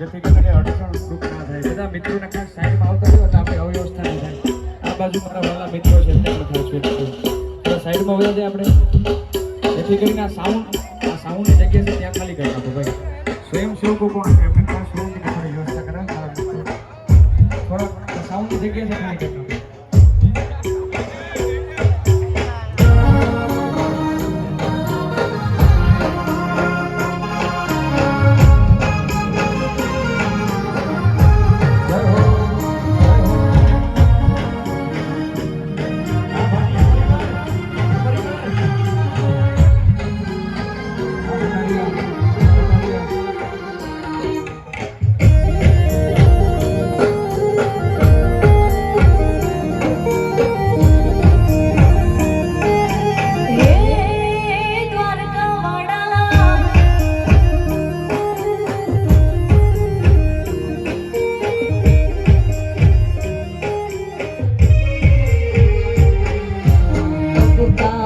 જેથી કરીને અડચણ દુઃખ ના થાય બધા મિત્રોને ખાસ સાઈડમાં આવતા હોય તો આપણે અવ્યવસ્થા નહીં થાય આ બાજુ મારા સાઈડમાં બધા આપણે જેથી કરીને સાઉન્ડ સાઉન્ડની જગ્યા ત્યાં ખાલી કરી નાખો ભાઈ. સ્વયંસેવકો પણ જગ્યા goodbye.